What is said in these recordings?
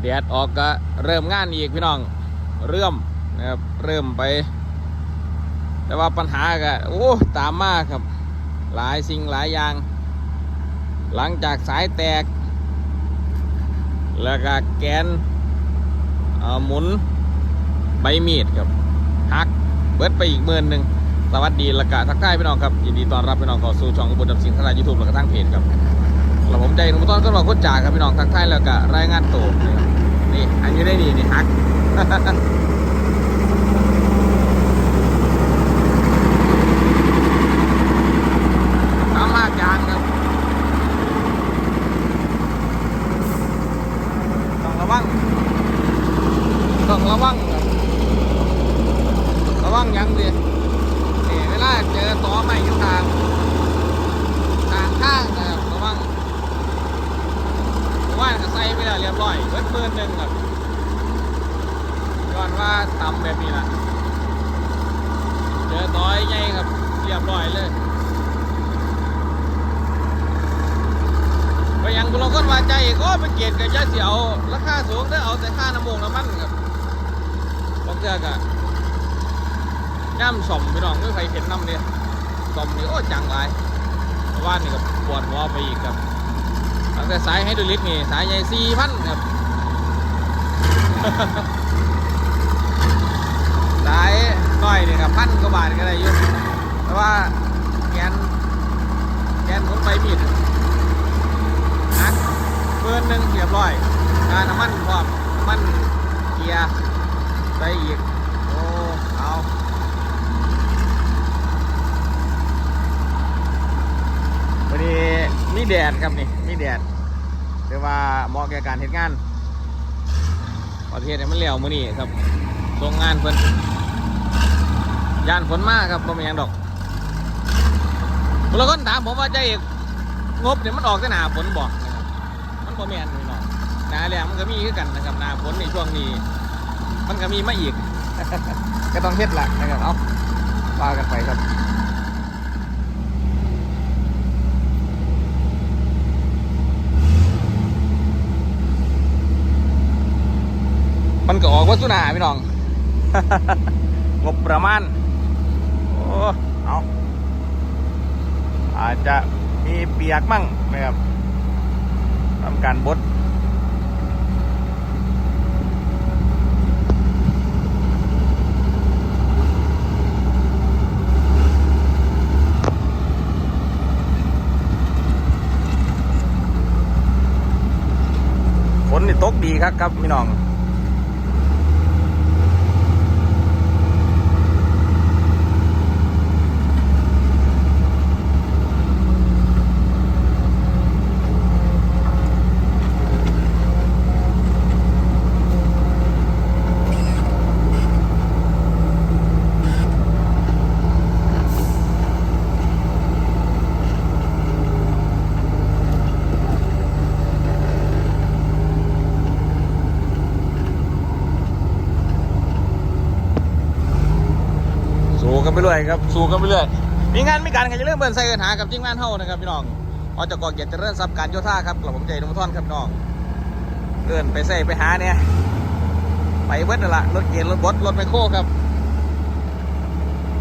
แดดออกก็เริ่มงานอีกพี่น้อง เริ่มนะครับ เริ่มไป แต่ว่าปัญหาก็โอ้ตามมากครับ หลายสิ่งหลายอย่าง หลังจากสายแตก แล้วก็แกนหมุนใบมีดครับหักเบิดไปอีกหมื่นหนึ่งสวัสดีละกะทักทายพี่น้องครับยินดีต้อนรับพี่น้องเข้าสู่ช่องอุบลดับสิงห์ทลายยูทูบและก็ทั้งเพจครับแล้วผมใจหนุ่มต้นก็บอกโคตรจ่าครับพี่น้องทักทายแล้วก็รายงานตัว นี่อันนี้ได้ดีนี่ฮัก ตามลากยางครับ ต้องระวัง ต้องระวังครับระวังหยังดินี่เวลาเจอตอใหม่อยู่ทางทางข้างนะครับระวังว่านก็ใส่ไปแล้วเรียบร้อยเบิดเบิดหนึ่งครับย้อน ว่าต่ำแบบนี้ละเจอตอยใหญ่ครับ เรียบร้อยเลยไปยังบุรุษคนวาใจอีกโอ้ไปเกณฑ์กับยาเสียวราคาสูงได้อเอาแต่ค่าน้ำมูกน้ำมันครับบางเทือกะย่ำสมพี่น้องไม่ใครเห็นน้ำเนี่ยสมนี่โอ้จังไรเพราะว่านี่ก็ปวดหัวไปอีกครับตั้งแต่สายให้ดูลิตรนี่สายใหญ่สี่พันครับ สายน้อยนี่ครับพันกว่าบาทก็ได้อยุ่แต่ว่าแกนแกนหมุนไปมีดนักเบิร์นหนึ่งเรียบร้อยกาน้ำมันพร้อมน้ำมันเกียร์ใส่อีกโอ้เอาวันนี้มีแดดครับนี่มีแดดเรียกว่าเหมาะแก่การเห็นงานประเทศเนี่ยมันเหลวมือนี่ครับส่งงานเพิ่น ยานฝนมากครับบ่มีหยังดอกบางคนถามผมว่าใจเอกงบเนี่ยมันออกแต่หนาฝนบอกนะครับมันบ่แม่นพี่น้องหนาแรงมันก็มีคือกันนะครับหนาฝนในช่วงนี้ มันก็มีมาอีก ก็ต้องเฮ็ดละนะครับเอาว่ากันไปครับมันก็ออกวัตถุนาพี่น้อง งบประมาณ เอาอาจจะมีเปียกมั่งนะครับทำการบดฝนนี่ตกดีครับครับพี่น้อง สู้ กันไปเรื่อยครับสู้กันไปเรื่อยมีงานมีการกันจะเรื่องเบิร์นใส่กันหากับทีมงานเฮานะครับพี่น้องอจกเกียรติเจริญทรัพย์การโยธาครับกระผมใจนุ่มท่อนครับพี่น้องเดินไปใส่ไปหาเนี่ยไปเบิดนั่นละรถเกียร์รถบดรถไมคโครครับ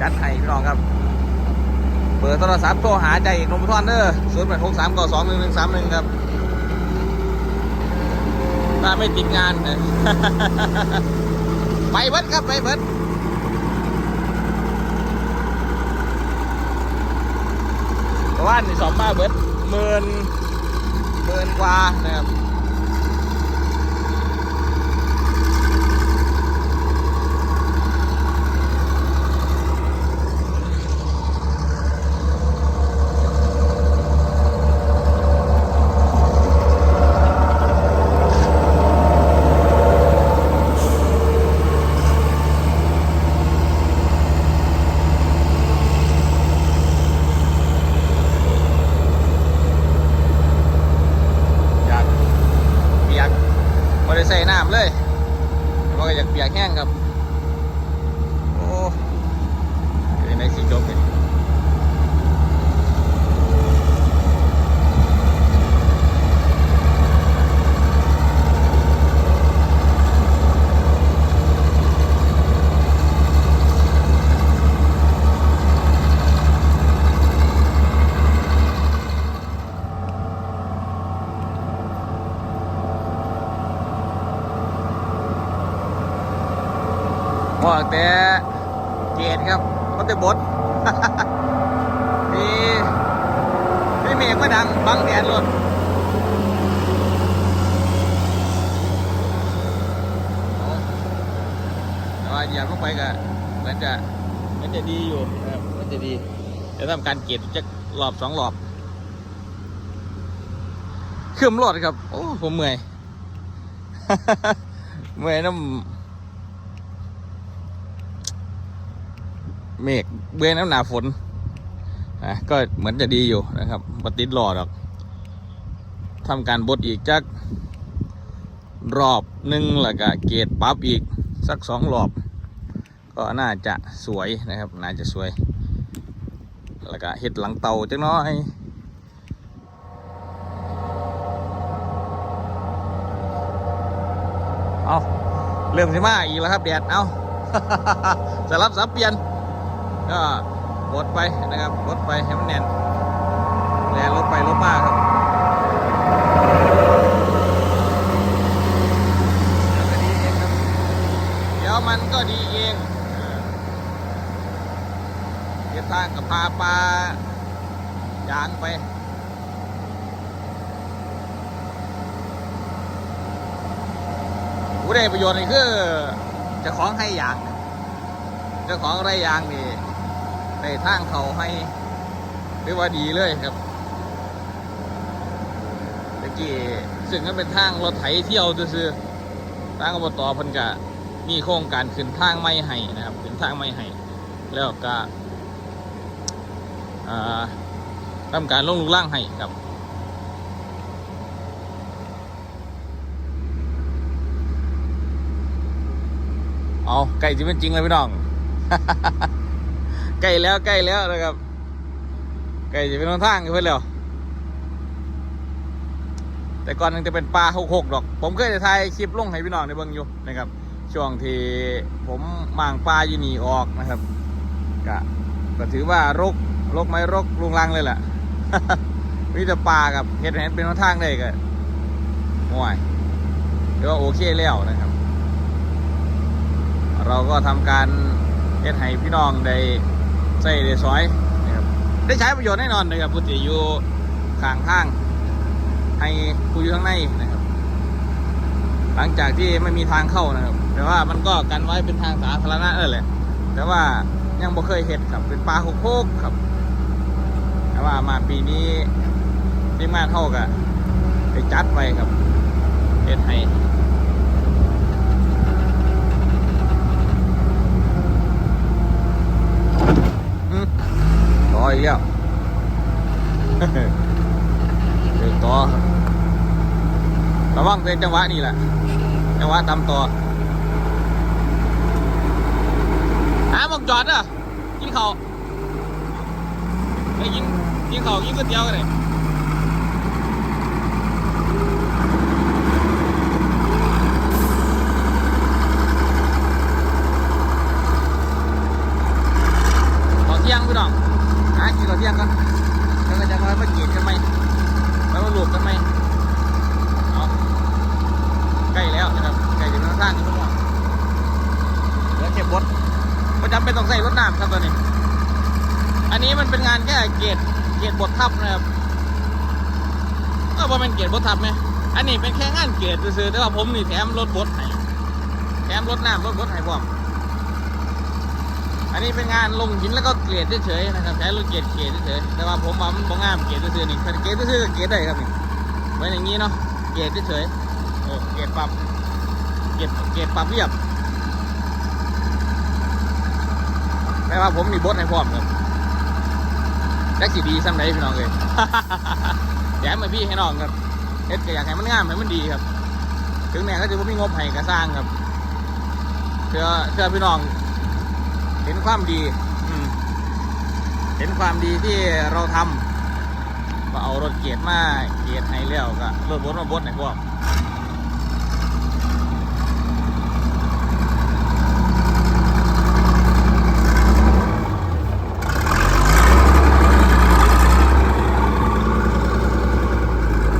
จัดให้พี่น้องครับเบอร์โทรศัพท์โทรหาใจอีกนุ่มท่อนเด้อศูนย์แปดหกสามเก้าสองหนึ่งหนึ่งสามหนึ่งครับถ้าไม่ติดงานนะไปเบิดครับไปเบิด เพราะว่าในสองมาเบิดหมื่นหมื่นกว่านะครับอยากเปียกไม่ได้ใส่น้ำเลยเพราะก็อยากเปียกแห้งครับ โอ้ยในสีจบเลย บอกแต่ เกตครับก็แต่บดมีมีเมฆมาดังบังแดดรถแต่ว่าอยากลงไปก็เหมือนจะเหมือนจะดีอยู่นะครับเหมันจะดีจะทำการเกตจะรอบสองรอบขึ้นรถครับ โอ้ผมเมื่อย เมื่อยน้ำ เมฆเบื่อน้ำหนาฝนอะก็เหมือนจะดีอยู่นะครับปติดรอดหรอกทำการบดอีกจักรอบหนึ่งแล้วก็เกตปั๊บอีกสักสองรอบ ก็น่าจะสวยนะครับ น่าจะสวย แล้วก็เห็ดหลังเตาจักน้อยเอาเริ่มสิมาอีกแล้วครับแดดเอาสลับสับเปลี่ยน ก็บดไปนะครับบดไปให้มันแน่นแรงลดไปลดมาครับเดี๋ยวมันก็ดีเองเดี๋ยวทางกับพาปลายางไปผู้ได้ประโยชน์นี่คือจะของให้ยางจ้าของไรยางนี่ ในทางเขาให้เรียกว่าดีเลยครับตะกี้ซึ่งก็เป็นทางรถไถเที่ยวซื่อทางอบตเพิ่นก็มีโครงการขึ้นทางไม่ให้นะครับขึ้นทางไม่ให้แล้วก็อ่าทำการลงลูกล่างให้ครับเอาใกล้จะเป็นจริงเลยพี่น้อง ใกล้แล้วใกล้แล้วนะครับใกล้จะเป็นทางกันเพื่อนแล้วแต่ก่อนมันจะเป็นปลาหกหกดอก ผมเคยจะถ่ายคลิปลงให้พี่น้องในเบิ่งอยู่นะครับ ช่วงที่ผมมางปลาอยู่นี่ออกนะครับก็ก็ถือว่ารกรกไม่รกลุงลังเลยแหละมีแต่ปลากับเห็ดเห็ดเป็นทางได้ก็ห่วยเดี๋ยวาโอเคแล้วนะครับ เราก็ทำการเฮ็ดให้พี่น้องได้ ใส่ได้ซอยนะครับได้ใช้ประโยชน์แน่นอนนะครับผู้ที่อยู่ข้างทางให้ผู้อยู่ข้างในนะครับ หลังจากที่ไม่มีทางเข้านะครับ แต่ว่ามันก็กันไว้เป็นทางสาธารณะนั่แหละ แต่ว่ายังบ่เคยเห็ดครับเป็นปลาโคกครับ แต่ว่ามาปีนี้ที่มานเท่ากับไปจัดไปครับเฮ็ดให้ ต่ออีกแล้วเดี๋ยวต่อครับระวังเป็นจังหวะนี่แหละจังหวะตามต่อหามอกจอดอะกินเขาวไปกินกินเขาวกินก๋วยเตี๋ยวกันเลยขอเที่ยงพี่น้องหากิ นขอเที่ยงกันแล้วก็จะมามากินกันไหมแล้วมาหลุดกันไหมเอาใกล้แล้วนะครับใกล้จะเป็นทางกันทุกคนเหลือเก็บบดประจำเป็นต้องใส่รถน้ำครับตอนนี้ อันนี้มันเป็นงานแค่เกตเกตบททับนะครับก็ว่าเป็นเกตบททับไหมอันนี้เป็นแค่งานเกตซื้อๆแต่ว่าผมนี่แถมรถบดให้แถมรถน้ำรถบดให้พร้อม อันนี้เป็นงานลงหินแล้วก็เกรดเฉยๆนะครับใช้รถเกรดเกรดเฉยๆแต่ว่าผมว่ามันบ่งามเกรดซื่อๆนี่ถ้าเกรดซื่อๆก็เกรดได้ครับนี่ไว้อย่างนี้เนาะเกรดเฉยๆเออเกรดปรับเกรดเกรดปรับเรียบแต่ว่าผมนี่บดให้พร้อมครับแท็กซี่ดีซ้ำไหนพี่น้องเลยแถมมาพี่ให้น้องครับเฮ็ดก็อยากให้มันงามให้มันดีครับ ถึงแม้ก็จะไม่มีงบให้ก็สร้างครับเพื่อเพื่อพี่น้อง ห็นความดีเห็นความดีที่เราทำก็เอารถเกียร์มาเกียร์ให้แล้วก็รถบดมาบดให้พวก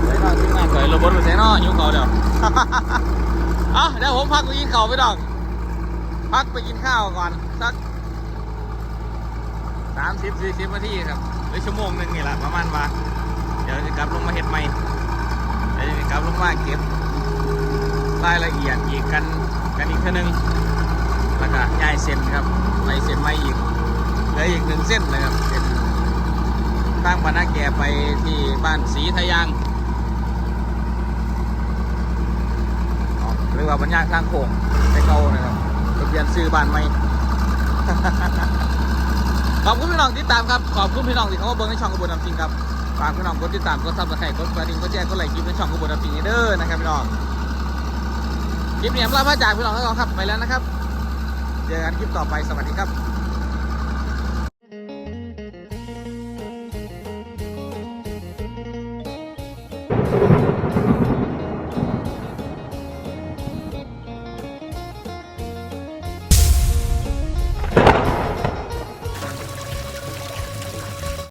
ใส่นอกทีมงานใส่รถบดไปใส่นอกยุ่งเขาเดี๋ยวเอาเดี๋ยวผมพักไปกินเขาวไปดอก พักไปกินข้าวก่อน สัก สามสิบสี่สิบนาทีครับหรือชั่วโมงหนึ่งนี่แหละประมาณว่า เดี๋ยวจะกลับลงมาเห็ดใหม่เดี๋ยวจะกลับลงมาเก็บรายละเอียดอีกกันกันอีกเท่านึงแล้วก็ย้ายเส้นครับไปเส้นใหม่อีกเหลืออีกหนึ่งเส้นนะครับเส้นทางบรรณาแก่ไปที่บ้านศรีทะยางหรือว่าบรรยากทางโค้งไปเก่านะครับทะเบียนซื้อบ้านใหม่ ขอบคุณพี่น้องที่ตามครับ ขอบคุณพี่น้องที่เขาเบิ้งในช่องกระบวนนำจริงครับฝากพี่น้องกดติดตามกดซับสไครต์กดกระดิ่งกดแจ้งกดไลค์คลิปในช่องกระบวนนำจริงเด้อนะครับพี่น้องคลิปนี้ผมลาพระจากพี่น้องทั้งสองครับไปแล้วนะครับ เจอกันคลิปต่อไปสวัสดีครับ